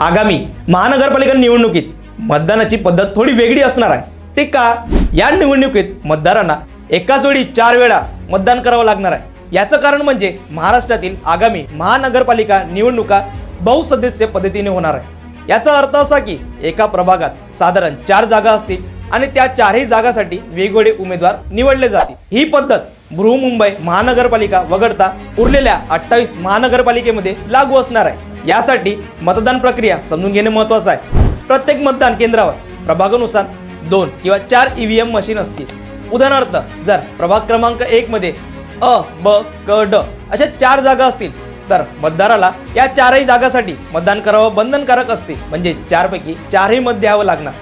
आगामी महानगरपालिका निवडणुकीत मतदानाची पद्धत थोडी वेगळी असणार आहे. ते का? या निवडणुकीत मतदारांना एकाच वेळी चार वेळा मतदान करावं लागणार आहे. याचं कारण म्हणजे महाराष्ट्रातील आगामी महानगरपालिका निवडणुका बहुसदस्य पद्धतीने होणार आहे. याचा अर्थ असा की एका प्रभागात साधारण चार जागा असतील आणि त्या चारही जागासाठी वेगवेगळे उमेदवार निवडले जातील. ही पद्धत बृहमुंबई महानगरपालिका वगळता उरलेल्या अठ्ठावीस महानगरपालिकेमध्ये लागू असणार आहे. यासाठी मतदान प्रक्रिया समजून घेणे महत्वाचं आहे. प्रत्येक मतदान केंद्रावर प्रभागानुसार दोन किंवा चार ई व्ही एम मशीन असतील. उदाहरणार्थ जर प्रभाग क्रमांक एकमध्ये अ ब क ड अशा चार जागा असतील तर मतदाराला या चारही जागासाठी मतदान करावं बंधनकारक असते म्हणजे चारपैकी चारही मत द्यावं लागणार.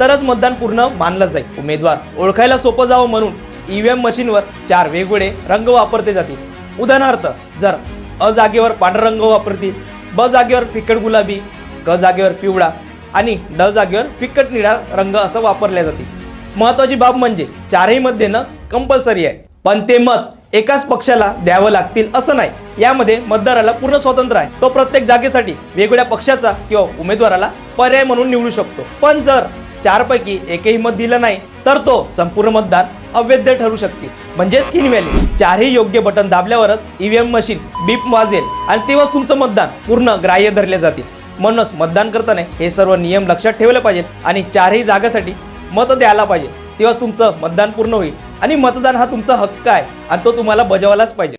तरच मतदान पूर्ण मानलं जाईल. उमेदवार ओळखायला सोपं जावं म्हणून ई व्ही एम मशीनवर चार वेगवेगळे रंग वापरले जातील. उदाहरणार्थ जर अ जागेवर पांढरा रंग वापरतील ब जागेवर फिकट गुलाबी ग जागेवर पिवळा आणि ड जागेवर फिकट निळा रंग असं वापरले जाते. महत्वाची बाब म्हणजे चारही मत देणं कंपल्सरी आहे. पण ते मत एकाच पक्षाला द्यावं लागतील असं नाही. यामध्ये मतदाराला पूर्ण स्वातंत्र्य आहे. तो प्रत्येक जागेसाठी वेगवेगळ्या पक्षाचा किंवा उमेदवाराला पर्याय म्हणून निवडू शकतो. पण जर चारपैकी एकही मत दिलं नाही तर तो संपूर्ण मतदान अवैध ठरू शकते म्हणजेच इनव्हॅलिड. चारही योग्य बटन दाबल्यावरच ईव्हीएम मशीन बीप वाजेल आणि तेव्हाच तुमचं मतदान पूर्ण ग्राह्य धरले जातील. म्हणूनच मतदान करताना हे सर्व नियम लक्षात ठेवले पाहिजेत आणि चारही जागासाठी मत द्यायला पाहिजे तेव्हाच तुमचं मतदान पूर्ण होईल आणि मतदान हा तुमचा हक्क आहे आणि तो तुम्हाला बजावायलाच पाहिजे.